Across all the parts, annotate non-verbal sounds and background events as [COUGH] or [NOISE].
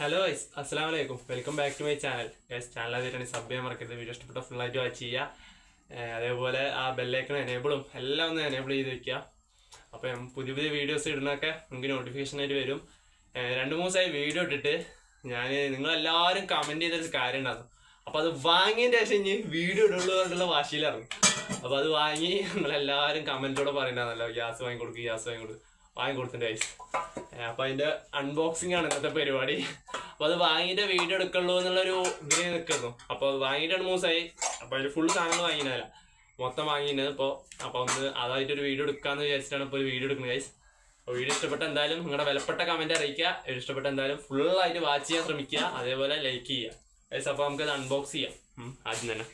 Hello guys അസ്സാം വലൈക്കും welcome back to my channel guys channel ആദ്യമായിട്ടാണ് സബ് ചെയ്യാൻ മറക്കരുത്. വീഡിയോ ഇഷ്ടപ്പെട്ട ഫുൾ ആയിട്ട് വാച്ച് ചെയ്യുക. അതേപോലെ ആ ബെല്ലൈക്കൺ എനേബിളും എല്ലാം ഒന്ന് എനേബിൾ ചെയ്ത് വെക്കുക. അപ്പോൾ പുതിയ പുതിയ വീഡിയോസ് ഇടുന്നൊക്കെ നിങ്ങൾക്ക് നോട്ടിഫിക്കേഷൻ ആയിട്ട് വരും. രണ്ട് മൂന്ന് ദിവസമായി വീഡിയോ ഇട്ടിട്ട് ഞാൻ നിങ്ങളെല്ലാവരും കമന്റ് ചെയ്തൊരു കാര്യം ഉണ്ടായിരുന്നു അപ്പോൾ അത് വാങ്ങിയതിന്റെ ശേഷം ഇനി വീഡിയോ ഇടുള്ളൂ എന്നുള്ള വാശിയിലിറങ്ങും. അപ്പോൾ അത് വാങ്ങി നിങ്ങളെല്ലാവരും കമന്റോടെ പറയുന്നതാണല്ലോ ഗ്യാസ് വാങ്ങി കൊടുക്കുക ഗ്യാസ് വാങ്ങി കൊടുക്കുക വാങ്ങി കൊടുത്തിട്ടുണ്ട് ഗൈസ് അപ്പൊ അതിന്റെ അൺബോക്സിംഗ് ആണ് ഇന്നത്തെ പരിപാടി. അപ്പൊ അത് വാങ്ങിയിട്ട് വീഡിയോ എടുക്കുള്ളൂ എന്നുള്ളൊരു ഇതിനെ നിൽക്കുന്നു അപ്പൊ അത് വാങ്ങിയിട്ട് രണ്ട് മൂന്ന് ദിവസമായി. അപ്പൊ അതിൽ ഫുൾ സാധനങ്ങൾ വാങ്ങിയില്ല മൊത്തം വാങ്ങിയത് ഇപ്പോ. അപ്പൊ ഒന്ന് അതായിട്ട് ഒരു വീഡിയോ എടുക്കാന്ന് വിചാരിച്ചിട്ടാണ് ഇപ്പൊ ഒരു വീഡിയോ എടുക്കുന്നത് ഗൈസ് അപ്പൊ വീഡിയോ ഇഷ്ടപ്പെട്ട എന്തായാലും നിങ്ങളുടെ വിലപ്പെട്ട കമന്റ് അറിയിക്കുക. ഇഷ്ടപ്പെട്ട എന്തായാലും ഫുൾ ആയിട്ട് വാച്ച് ചെയ്യാൻ ശ്രമിക്കുക. അതേപോലെ ലൈക്ക് ചെയ്യുക. ഗൈസ് അപ്പൊ നമുക്ക് അൺബോക്സ് ചെയ്യാം. ആദ്യം തന്നെ.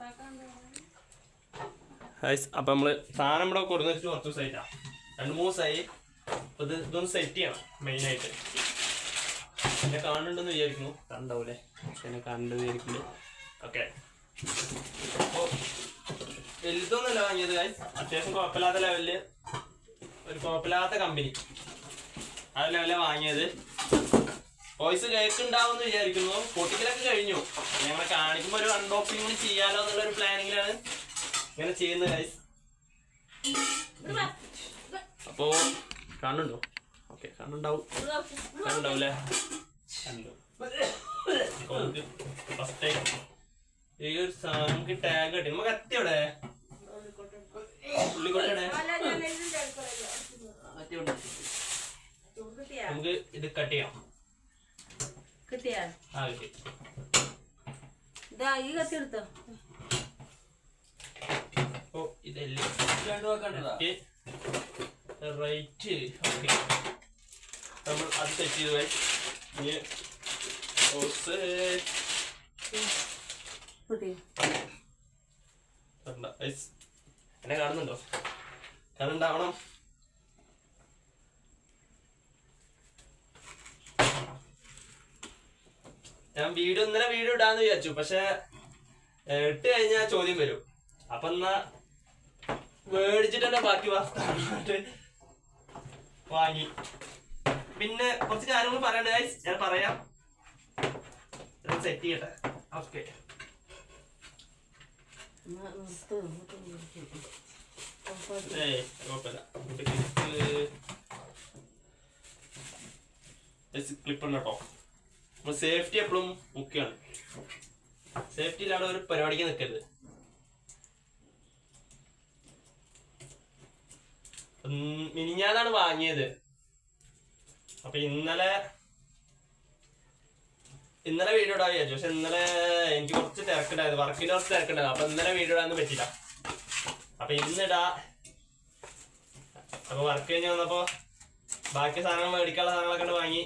ഗൈസ് അപ്പൊ നമ്മൾ സാധനം ഇവിടെ കൊടുന്ന് വെച്ചിട്ട് കുറച്ച് ദിവസമായിട്ടാണ് രണ്ട് മൂന്ന് ദിവസമായി അപ്പൊ ഇത് ഇതൊന്ന് സെറ്റ് ചെയ്യണം മെയിൻ ആയിട്ട്. എന്നെ കാണുന്നുണ്ടെന്ന് വിചാരിക്കുന്നു. കണ്ടാവൂലേ? എന്നെ കാണുന്നുണ്ട് വിചാരിക്കുന്നു ഓക്കെ അപ്പൊ വലുതൊന്നുമല്ല വാങ്ങിയത് ഗൈസ് അത്യാവശ്യം കുഴപ്പമില്ലാത്ത ലെവലിൽ ഒരു കുഴപ്പമില്ലാത്ത കമ്പനി ആ ലെവലിലാണ് വാങ്ങിയത്. വോയിസ് കേൾക്കുണ്ടാവുമെന്ന് വിചാരിക്കുന്നു. പൊട്ടിക്കലൊക്കെ കഴിഞ്ഞു. ഞങ്ങളെ കാണിക്കുമ്പോൾ ഒരു അൺബോക്സിംഗ് ചെയ്യാലോ എന്നുള്ളൊരു പ്ലാനിങ്ങിലാണ് ഇങ്ങനെ ചെയ്യുന്ന ഗൈസ് അപ്പോ കാണുന്നുണ്ടോ? ഓക്കെ കാണുന്നുണ്ടാവും. കാണുന്നുണ്ടാവൂലേ? ഫസ്റ്റ് ഈ ഒരു സാധനം ടാഗ് കിട്ടി നമുക്ക് കത്തി എവിടെ? ഉള്ളിക്കൊട്ടെ നമുക്ക് ഇത് കട്ട് ചെയ്യാം. കിട്ടിയാ? ആ കിട്ടി. ഇതാ ഈ കത്തി എടുത്തോ. അപ്പൊ ഇതെല്ലാം? റൈറ്റ് ഓക്കെ നമ്മൾ അത് സെറ്റ് ചെയ്ത്. ഇനി guys. എന്നെ കാണുന്നുണ്ടോ? കാണുണ്ടാവണം ഞാൻ വീഡിയോ ഇന്നലെ വീഡിയോ ഇടാന്ന് വിചാരിച്ചു. പക്ഷെ ഇട്ട് കഴിഞ്ഞാൽ ചോദ്യം വരും. അപ്പൊ എന്നാ മേടിച്ചിട്ട് തന്നെ ബാക്കി വാർത്ത വാങ്ങി. പിന്നെ കുറച്ച് കാര്യങ്ങൾ പറയണ്ട. ഞാൻ പറയാം. സെറ്റ് ചെയ്യട്ടെ. ഓക്കെ ക്ലിപ്പുണ്ടോ സേഫ്റ്റി എപ്പോഴും മുഖ്യമാണ് സേഫ്റ്റി ഇല്ലാതെ ഒരു പരിപാടിക്ക് നിൽക്കരുത് മിനിഞ്ഞാന്നാണ് വാങ്ങിയത്. അപ്പൊ ഇന്നലെ ഇന്നലെ വീഡിയോ ഇടാൻ വിചാരിച്ചു. പക്ഷെ ഇന്നലെ എനിക്ക് കുറച്ച് തിരക്കുണ്ടായത് വർക്കിന് കുറച്ച് തിരക്കുണ്ടായത് അപ്പൊ ഇന്നലെ വീഡിയോ ഇടാൻ പറ്റില്ല അപ്പൊ ഇന്നിടാ. അപ്പൊ വർക്ക് കഴിഞ്ഞ് വന്നപ്പോ ബാക്കി സാധനങ്ങൾ മേടിക്കാനുള്ള സാധനങ്ങളൊക്കെ വാങ്ങി.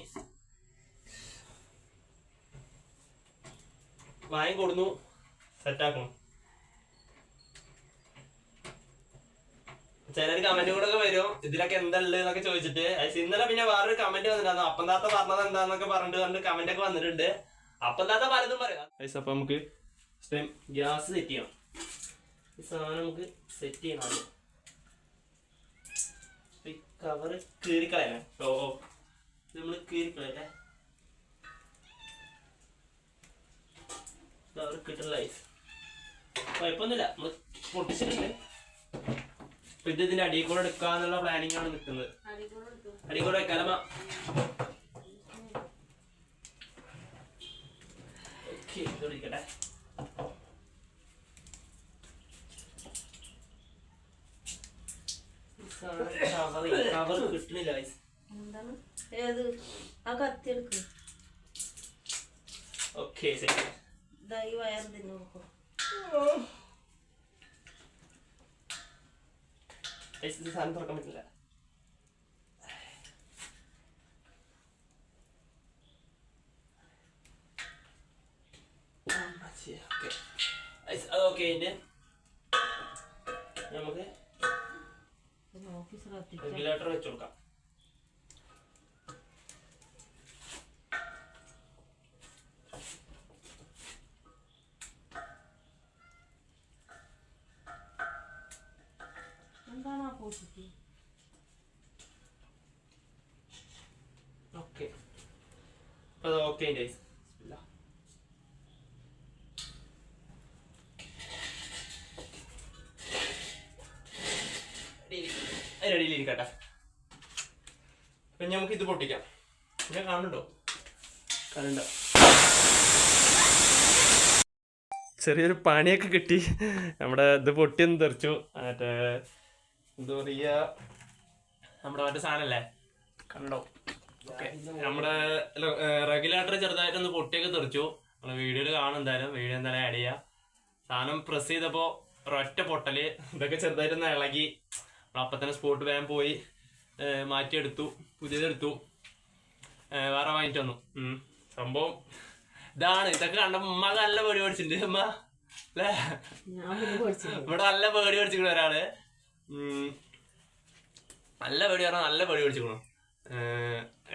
വാങ്ങി കൊടുന്നു. സെറ്റാക്കണം ചിലർ കമന്റ് കൂടെ വരും ഇതിലൊക്കെ എന്താ എന്നൊക്കെ ചോദിച്ചിട്ട്. ഇന്നലെ പിന്നെ വേറൊരു കമന്റ് വന്നിട്ടുണ്ടായിരുന്നു. അപ്പം താത്ത പറഞ്ഞത് എന്താന്നൊക്കെ പറഞ്ഞിട്ട് പറഞ്ഞിട്ട് കമന്റ് ഒക്കെ വന്നിട്ടുണ്ട്. അപ്പം താത്ത പലതും പറയാം. അപ്പൊ നമുക്ക് ഗ്യാസ് സെറ്റ് ചെയ്യാം ഈ സാധനം നമുക്ക് സെറ്റ് ചെയ്യണം ഈ കവറ് കീറിക്കളയല്ലേ ഓ ഓ. നമ്മൾ കീറിക്കളയല്ലേ കവർ കിട്ടുന്ന ലൈഫ് കുഴപ്പമൊന്നുമില്ല. നമ്മൾ പൊട്ടിച്ചിട്ടുണ്ട്. അപ്പൊ ഇത് ഇതിന്റെ അടിയിൽ കൂടെ എടുക്കാന്നുള്ള പ്ലാനിങ് ആണ് നിൽക്കുന്നത്. അടിയിൽ കൂടെ വെക്കാലമ്മ ഇരിക്കട്ടെ കവർ കിട്ടുന്നില്ല ഏത്? ആ കത്തി എടുക്ക്. ഓക്കെ ശരി. തിന്നു നോക്കൂ Guys, ഇത് സാധനം തുറക്കാൻ പറ്റില്ല ഓക്കെ ഇതിന്റെ നമുക്ക് റെഗുലേറ്റർ വെച്ച് കൊടുക്കാം എന്താണ് ഓപ്പോസിറ്റ് ഓക്കെ. അത് ഓക്കെ ഗൈസ് അതിനിടയിൽ നമുക്ക് ഇത് പൊട്ടിക്കാം. ഞാൻ കാണുന്നുണ്ടോ? കാണുന്നുണ്ടോ. ചെറിയൊരു പണിയൊക്കെ കിട്ടി. നമ്മുടെ ഇത് പൊട്ടിയൊന്ന് തെറിച്ചു. മറ്റേ എന്താ പറയുക നമ്മുടെ മറ്റേ സാധനല്ലേ? കണ്ടോ? ഓക്കെ. നമ്മുടെ റെഗുലേറ്റർ ചെറുതായിട്ടൊന്ന് പൊട്ടിയൊക്കെ തെറിച്ചു. നമ്മുടെ വീഡിയോയിൽ കാണും എന്തായാലും. വീഡിയോ എന്തായാലും ആഡ് ചെയ്യാം. സാധനം പ്രസ് ചെയ്തപ്പോൾ ഒരൊറ്റ പൊട്ടൽ. ഇതൊക്കെ ചെറുതായിട്ടൊന്ന് ഇളകി. അപ്പൊ തന്നെ സ്പോട്ട് വേഗം പോയി മാറ്റിയെടുത്തു. പുതിയതെടുത്തു. വേറെ വാങ്ങിട്ട് വന്നു. സംഭവം ഇതാണ്. ഇതൊക്കെ കണ്ട ഉമ്മ നല്ല പേടി പഠിച്ചിട്ടുണ്ട്. ഉമ്മ അല്ലേ? ഇവിടെ നല്ല പേടി പഠിച്ചിട്ടുണ്ട് ഒരാൾ. നല്ല പേടി പറഞ്ഞാൽ നല്ല പേടി പിടിച്ചിരിക്കണം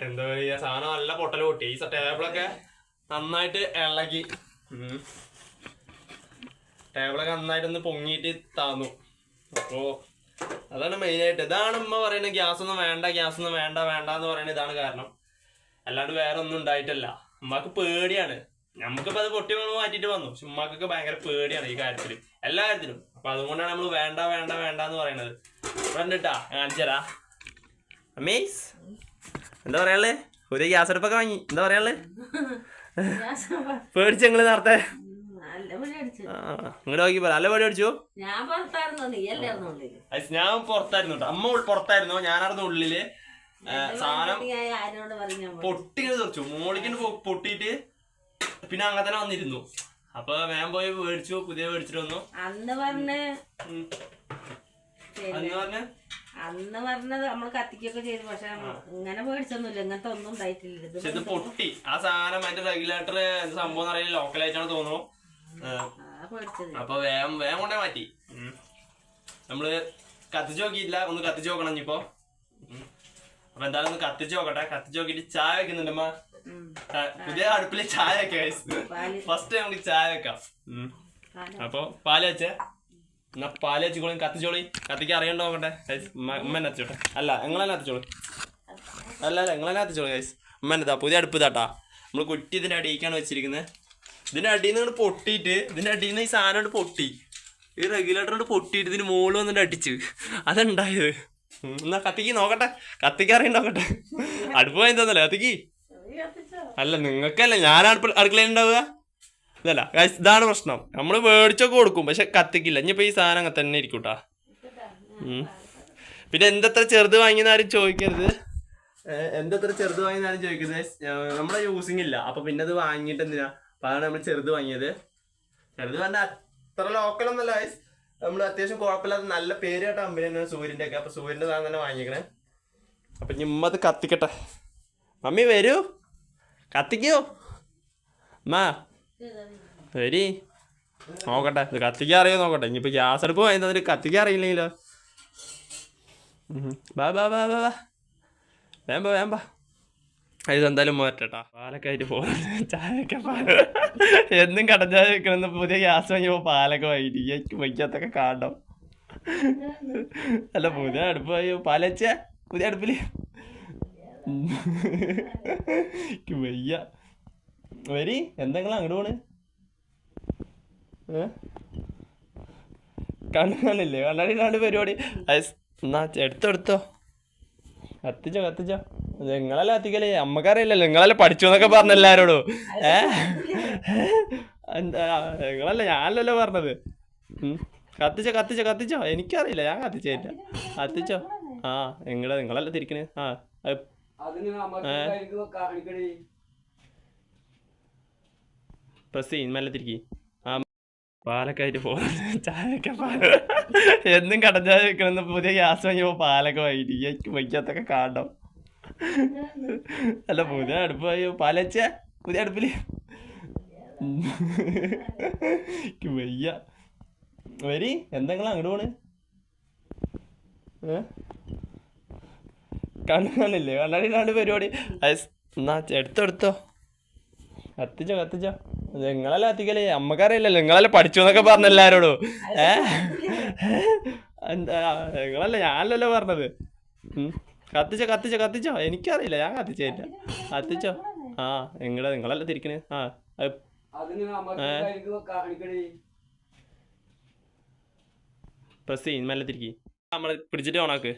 എന്താ പറയാ സാധനം നല്ല പൊട്ടൽ പൊട്ടി. ഈ ടേബിളൊക്കെ നന്നായിട്ട് ഇളകി. ടേബിളൊക്കെ നന്നായിട്ട് ഒന്ന് പൊങ്ങിയിട്ട് താന്നു. അപ്പോ അതാണ് മെയിൻ ആയിട്ട്. ഇതാണ് ഉമ്മ പറയുന്നത് ഗ്യാസ് ഒന്നും വേണ്ട ഗ്യാസ് ഒന്നും വേണ്ട വേണ്ട എന്ന് പറയുന്നത് ഇതാണ് കാരണം. അല്ലാണ്ട് വേറെ ഒന്നും ഉണ്ടായിട്ടല്ല. ഉമ്മാക്ക് പേടിയാണ്. നമുക്കിപ്പോ അത് പൊട്ടി വന്ന് മാറ്റിട്ട് വന്നു. പക്ഷെ ഉമ്മാക്കൊക്കെ ഭയങ്കര പേടിയാണ് ഈ കാര്യത്തിൽ എല്ലാ കാര്യത്തിലും. അപ്പൊ അതുകൊണ്ടാണ് നമ്മൾ വേണ്ട വേണ്ട വേണ്ട എന്ന് പറയുന്നത് കണ്ടിട്ടാ കാണിച്ചരാ അമേസ് എന്താ പറയാൾ ഒരു ഗ്യാസ് അടുപ്പൊക്കെ വാങ്ങി. എന്താ പറയാൾ പേടിച്ചു ഞങ്ങൾ നേരത്തെ. ഇങ്ങോട്ട് നോക്കി പറ. നല്ല പേടി അടിച്ചു ഞാൻ പുറത്തായിരുന്നു അമ്മ പുറത്തായിരുന്നു. ഞാനായിരുന്നു ഉള്ളിൽ. സാധനം പൊട്ടിങ്ങനെ തെറിച്ചു. മോളിക്ക് പൊട്ടിയിട്ട് പിന്നെ അങ്ങനെ തന്നെ വന്നിരുന്നു. അപ്പൊ വേഗം പോയി മേടിച്ചു പുതിയ മേടിച്ചിട്ട് വന്നു. അന്ന് പറഞ്ഞ് അന്ന് പറഞ്ഞ? അന്ന് പറഞ്ഞത് നമ്മൾ കത്തിക്കൊക്കെ ചെയ്തു പക്ഷെ ഇങ്ങനെ മേടിച്ചൊന്നുമില്ല ഇങ്ങനത്തെ ഒന്നും ഉണ്ടായിട്ടില്ല. ഇത് പൊട്ടി. ആ സാധനം അതിന്റെ റെഗുലേറ്റർ സംഭവം അറിയില്ല ലോക്കലായിട്ടാണ് തോന്നുന്നു. അപ്പൊ വേഗം വേഗം കൊണ്ടേ മാറ്റി. നമ്മൾ കത്തിച്ച് നോക്കിയില്ല ഒന്ന് കത്തിച്ച് നോക്കണം ഇനിയിപ്പോ. അപ്പൊ എന്തായാലും ഒന്ന് കത്തിച്ച് നോക്കട്ടെ. കത്തിച്ച് നോക്കിയിട്ട് ചായ വെക്കുന്നുണ്ടമ്മ പുതിയ അടുപ്പിലെ ചായ വെക്കാം ഫസ്റ്റ് ഫസ്റ്റ് നമുക്ക് ചായ വെക്കാം. അപ്പൊ പാൽ വെച്ചേ. എന്നാ പാൽ വെച്ചോളി കത്തിച്ചോളി. കത്തിക്ക് അറിയണ്ടോ നോക്കട്ടെ? ഉമ്മ കത്തിച്ചോട്ടെ. അല്ല എങ്ങനെ കത്തിച്ചോളി. അല്ല അല്ല എങ്ങനെ കത്തിച്ചോളി ഗൈസ് ഉമ്മ പുതിയ അടുപ്പ് ഇതാട്ടാ. നമ്മൾ കുറ്റി ഇതിന്റെ അടിയിലേക്കാണ് വെച്ചിരിക്കുന്നത് ഇതിന്റെ അടിയിൽ നിന്ന് ഇങ്ങോട്ട് പൊട്ടിയിട്ട് ഇതിന്റെ അടിയിൽ നിന്ന് ഈ സാധനം പൊട്ടി. ഈ റെഗുലേറ്റർ കൊണ്ട് പൊട്ടിയിട്ട് ഇതിന് മുകളിൽ വന്നിട്ട് അടിച്ച്. അതുണ്ടായത് എന്നാ കത്തിക്ക് നോക്കട്ടെ. കത്തിക്ക് അറിയണ്ട നോക്കട്ടെ. അടുപ്പ് വാങ്ങി തന്നല്ലേ കത്തിക്ക്. അല്ല നിങ്ങൾക്കല്ല ഞാൻ അടുക്കളയിൽ ഉണ്ടാവുക. ഇതല്ല ഇതാണ് പ്രശ്നം. നമ്മൾ മേടിച്ചൊക്കെ കൊടുക്കും പക്ഷെ കത്തിക്കില്ല. ഇനിയിപ്പോ ഈ സാധനം അങ്ങനെ തന്നെ ഇരിക്കും കേട്ടാ പിന്നെ എന്തത്ര ചെറുത് വാങ്ങിയെന്ന് ചോദിക്കരുത്. എന്തത്ര ചെറുത് വാങ്ങിയെന്ന് ചോദിക്കരുത് നമ്മളെ യൂസിങ് ഇല്ല. അപ്പൊ പിന്നെ അത് വാങ്ങിയിട്ട് എന്തിനാ? അതാണ് നമ്മൾ ചെറുത് വാങ്ങിയത്. ചെറുത് വേണ്ട അത്ര ലോക്കൽ ഒന്നല്ല നമ്മൾ അത്യാവശ്യം കുഴപ്പമില്ലാത്ത നല്ല പേര് കേട്ട കമ്പനി തന്നെയാണ് സൂര്യന്റെ ഒക്കെ. അപ്പൊ സൂര്യന്റെ സാധനം തന്നെ വാങ്ങിക്കണേ അപ്പൊ ഇനി അത് കത്തിക്കട്ടെ. മമ്മി വരൂ. കത്തിക്കോ. മാ. വരി നോക്കട്ടെ ഇത് കത്തിക്കാൻ അറിയോ നോക്കട്ടെ. ഇനിയിപ്പോ ഗ്യാസ് അടുപ്പ് വാങ്ങി തന്നിട്ട് കത്തിക്കാൻ അറിയില്ലെങ്കിലോ. ബാ ബാ ബാ ബാ ബാ. വേമ്പ വേമ്പ എന്തായാലും മാറ്റട്ടാ. പാലൊക്കെ ആയിട്ട് പോകുന്നത് ചായയൊക്കെ പാല എന്നും കടൻ വെക്കണമെന്ന് പുതിയ ഗ്യാസ് വാങ്ങിയപ്പോ പാലൊക്കെ വാങ്ങിയിട്ട് വയ്ക്കാത്തൊക്കെ കാണണം. അല്ല പുതിയ അടുപ്പ് വാങ്ങി പാലച്ച പുതിയ എനിക്ക് [LAUGHS] വയ്യ. വരി എന്തെങ്കിലും അങ്ങോട്ട് പോണ്? കണ്ണാണില്ലേ കണ്ണാടിയിലാണ്ട് പരിപാടി. എന്നാ എടുത്തെടുത്തോ കത്തിച്ചോ കത്തിച്ചോ. നിങ്ങളല്ല കത്തിക്കലേ? അമ്മക്കറിയില്ലല്ലോ. നിങ്ങളല്ലേ പഠിച്ചു എന്നൊക്കെ പറഞ്ഞ എല്ലാരോടും. ഏ? എന്താ നിങ്ങളല്ലേ ഞാനല്ലല്ലോ പറഞ്ഞത്. കത്തിച്ചോ കത്തിച്ചോ കത്തിച്ചോ. എനിക്കറിയില്ല. ഞാൻ കത്തിച്ചേറ്റ കത്തിച്ചോ. ആ നിങ്ങളെ നിങ്ങളല്ല തിരിക്കണേ? ആ അത് അതിന് നമുക്ക് കാണിക്കണേ. പ്രസ് ചെയ്യും മെല്ലെ തിരിക്കി ആ പാലൊക്കെ ആയിട്ട് പോകുന്നത് ചായയൊക്കെ പാല എന്നും കടൻ ചായ വെക്കണമെന്ന് പുതിയ ഗ്യാസ് വാങ്ങിയപ്പോ പാലൊക്കെ വാങ്ങിയിട്ട് എനിക്ക് വയ്ക്കാത്തൊക്കെ കാണണം. അല്ല പുതിയ അടുപ്പായോ പാലച്ച പുതിയ അടുപ്പിൽ? വയ്യ. വരി എന്തെങ്കിലും അങ്ങോട്ട് പോണ്? ഏ? കണ്ണാണില്ലേ കണ്ണാടിനാണ് പരിപാടി. എന്നാ എടുത്തെടുത്തോ കത്തിച്ചോ കത്തിച്ചോ. നിങ്ങളല്ലേ കത്തിക്കലേ? അമ്മക്കറിയില്ലല്ലോ. നിങ്ങളല്ലേ പഠിച്ചു എന്നൊക്കെ പറഞ്ഞ എല്ലാരോടും. ഏ? എന്താ നിങ്ങളല്ലേ ഞാനല്ലല്ലോ പറഞ്ഞത്. ഉം. കത്തിച്ചോ കത്തിച്ചോ കത്തിച്ചോ. എനിക്കറിയില്ല. ഞാൻ കത്തിച്ചില്ല കത്തിച്ചോ. ആ നിങ്ങളെ നിങ്ങളല്ല തിരിക്കണേ? ആ പ്രസ് ചെയ്യും മെല്ലെ തിരിക്കി. നമ്മൾ പിടിച്ചിട്ട് ഓണാക്ക്.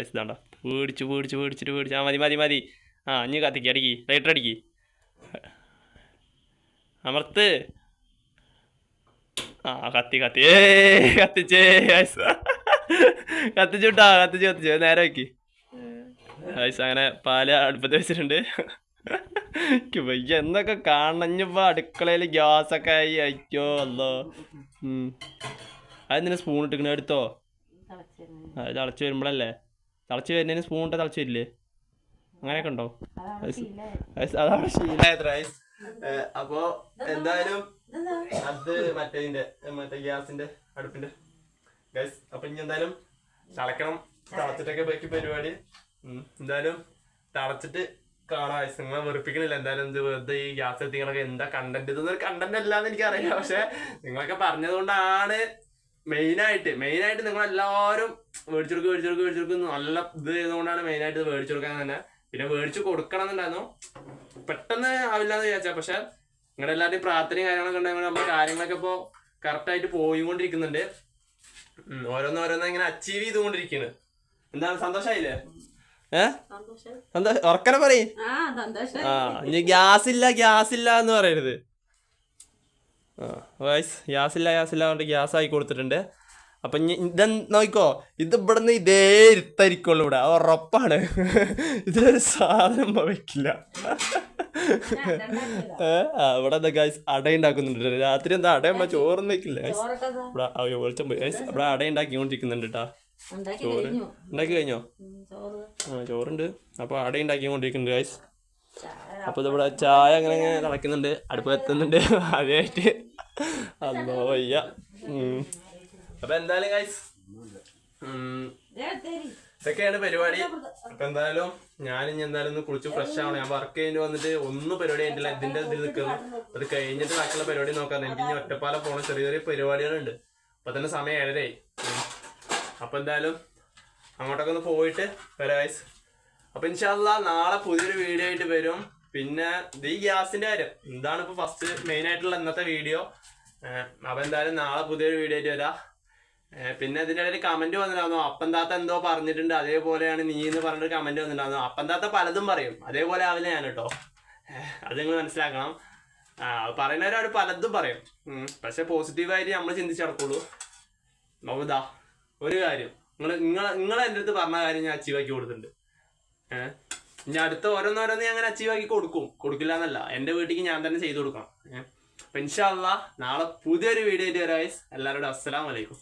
ഇതാണ്ട? പേടിച്ച് പേടിച്ച് പേടിച്ചിട്ട് പേടിച്ച്. ആ മതി മതി മതി. ആ ഇനി കത്തിക്ക് അടിക്കി. ലൈറ്റർ അടിക്കി. അമർത്ത്. ആ കത്തി കത്തി. ഏ കത്തിച്ചേ. കത്തിച്ചു കത്തിച്ചുട്ടാ കത്തിച്ച് കത്തിച്ചു. നേരെ വെക്കി. ആയിസ് അങ്ങനെ പാൽ അടുപ്പത്ത് വെച്ചിട്ടുണ്ട്. വയ്യ. എന്നൊക്കെ കാണഞ്ഞപ്പോ അടുക്കളയിൽ ഗ്യാസൊക്കെ ആയി. അയ്യോ അല്ലോ ഉം. അതെന്തിനാ സ്പൂൺ ഇട്ടിക്കണ? എടുത്തോ. അത് തിളച്ച് വരുമ്പോഴല്ലേ തിളച്ച് വരുന്നതിന് സ്പൂൺ ഇട്ട് തിളച്ച് വരില്ലേ? അങ്ങനെയൊക്കെ ഉണ്ടോ? അതാണ് ശീലം. ഗൈസ്, റൈസ് അപ്പോ എന്തായാലും അത് മറ്റേതിന്റെ മറ്റേ ഗ്യാസിന്റെ അടുപ്പിന്റെ. ഗൈസ് അപ്പൊ ഇനി എന്തായാലും തിളക്കണം. തിളച്ചിട്ടൊക്കെ ബാക്കി പരിപാടി. എന്തായാലും തിളച്ചിട്ട് കാണാം. നിങ്ങളെ വെറുപ്പിക്കണില്ല. എന്തായാലും ഇത് വെറുതെ ഈ ഗ്യാസ് എത്തിക്കണൊക്കെ എന്താ കണ്ടന്റ് ഇതൊന്നും കണ്ടന്റ് അല്ലാന്ന് എനിക്കറിയാം പക്ഷെ നിങ്ങളൊക്കെ പറഞ്ഞതുകൊണ്ടാണ് മെയിൻ ആയിട്ട് മെയിൻ ആയിട്ട് നിങ്ങൾ എല്ലാവരും മേടിച്ചെടുക്കും മേടിച്ചെടുക്കും മേടിച്ചെടുക്കും നല്ല ഇത് ചെയ്തുകൊണ്ടാണ് മെയിൻ ആയിട്ട് ഇത് മേടിച്ചു കൊടുക്കാൻ തന്നെ. പിന്നെ മേടിച്ചു കൊടുക്കണം എന്നുണ്ടായിരുന്നു പെട്ടെന്ന് ആവില്ലാന്ന് വിചാരിച്ചാ പക്ഷെ നിങ്ങളുടെ എല്ലാവരുടെയും പ്രാർത്ഥനയും കാര്യങ്ങളൊക്കെ ഉണ്ടെങ്കിൽ നമ്മുടെ കാര്യങ്ങളൊക്കെ ഇപ്പോൾ കറക്റ്റായിട്ട് പോയിക്കൊണ്ടിരിക്കുന്നുണ്ട്. ഉം, ഓരോന്ന് ഓരോന്ന് ഇങ്ങനെ അച്ചീവ് ചെയ്തുകൊണ്ടിരിക്കുന്നു എന്താണ് സന്തോഷമായില്ലേ ഏഹ് സന്തോഷം. ഉറക്കനെ പറയും. ആ ഇനി ഗ്യാസ് ഇല്ല ഗ്യാസ് ഇല്ല എന്ന് പറയരുത്. വൈസ് ഗ്യാസ് ഇല്ല ഗ്യാസ് ഇല്ല കൊണ്ട് ഗ്യാസ് ആയി കൊടുത്തിട്ടുണ്ട്. അപ്പൊ ഇതെ നോക്കിക്കോ ഇത് ഇവിടുന്ന് ഇതേ ഇരുത്തായിരിക്കുള്ളൂ ഇവിടെ. അത് ഉറപ്പാണ്. [LAUGHS] ഇതിലൊരു സാധനം വയ്ക്കില്ല അവിടെ ആ, ഇവിടെ എന്താ ഗൈസ് അട ഉണ്ടാക്കുന്നുണ്ട് രാത്രി എന്താ അടയുമ്പോ ചോറൊന്നും വെക്കില്ല ഗൈസ് ഇവിടെ ആ, വെളിച്ചം പോയി. ഗൈസ് ഇവിടെ അട ഉണ്ടാക്കിക്കൊണ്ടിരിക്കുന്നുണ്ട് കേട്ടാ ചോറ്. ഉണ്ടാക്കി കഴിഞ്ഞോ? ചോറ്. ആ ചോറുണ്ട്. അപ്പൊ അട ഉണ്ടാക്കിക്കൊണ്ടിരിക്കുന്നുണ്ട് ഗൈസ് ചായ അപ്പൊ നമ്മുടെ ചായ അങ്ങനെ അങ്ങനെ തിളക്കുന്നുണ്ട് അടുപ്പ് എത്തുന്നുണ്ട് [LAUGHS] ആദ്യമായിട്ട്. അല്ലോ വയ്യ. അപ്പൊ എന്തായാലും ഗൈസ്. ഇതൊക്കെയാണ് പരിപാടി. അപ്പൊ എന്തായാലും ഞാൻ ഇനി എന്തായാലും ഒന്ന് കുളിച്ച് ഫ്രഷ് ആവണം. ഞാൻ വർക്ക് കഴിഞ്ഞ് വന്നിട്ട് ഒന്നും പരിപാടി കഴിഞ്ഞിട്ടില്ല. ഇതിന്റെ ഇതിൽ നിൽക്കുന്നു. അത് കഴിഞ്ഞിട്ട് ബാക്കിയുള്ള പരിപാടി നോക്കാം. എനിക്ക് ഇനി ഒറ്റപ്പാല പോണ ചെറിയ ചെറിയ പരിപാടികളുണ്ട്. അപ്പൊ തന്നെ സമയം ഏഴരയായി. അപ്പൊ എന്തായാലും അങ്ങോട്ടൊക്കെ ഒന്ന് പോയിട്ട് വരാം അപ്പൊ ഇൻഷാല്ല നാളെ പുതിയൊരു വീഡിയോ ആയിട്ട് വരും. പിന്നെ ഈ ഗ്യാസിന്റെ കാര്യം. എന്താണ് ഇപ്പൊ ഫസ്റ്റ് മെയിൻ ആയിട്ടുള്ള ഇന്നത്തെ വീഡിയോ അപ്പൊ എന്തായാലും നാളെ പുതിയൊരു വീഡിയോ ആയിട്ട് വരാം. പിന്നെ ഇതിന്റെ ഇടയിൽ കമന്റ് വന്നിട്ടുണ്ടായിരുന്നു. അപ്പം താത്ത എന്തോ പറഞ്ഞിട്ടുണ്ട്. അതേപോലെയാണ് നീ എന്ന് പറഞ്ഞിട്ട് കമന്റ് വന്നിട്ടുണ്ടായിരുന്നു. അപ്പം താത്ത പലതും പറയും. അതേപോലെ ആവില്ല ഞാൻ കേട്ടോ. അത് നിങ്ങൾ മനസ്സിലാക്കണം. പറയുന്നവരവർ പലതും പറയും. പക്ഷെ പോസിറ്റീവായിട്ട് നമ്മൾ ചിന്തിച്ചു നടക്കുള്ളൂ. ഒരു കാര്യം. നിങ്ങൾ നിങ്ങൾ നിങ്ങൾ എന്റെ അടുത്ത് പറഞ്ഞ കാര്യം ഞാൻ അച്ചീവാക്കി കൊടുത്തിട്ടുണ്ട്. ഇനി അടുത്ത ഓരോന്നോരോന്ന് ഞാൻ അങ്ങനെ അച്ചീവ് ആക്കി കൊടുക്കും. കൊടുക്കില്ല എന്നല്ല എന്റെ വീട്ടിലേക്ക് ഞാൻ തന്നെ ചെയ്തു കൊടുക്കാം ഏഹ് ഇൻഷാല്ല നാളെ പുതിയൊരു വീഡിയോ ആയിട്ട് വരാം. എല്ലാവരോടും അസ്സലാം വലൈക്കും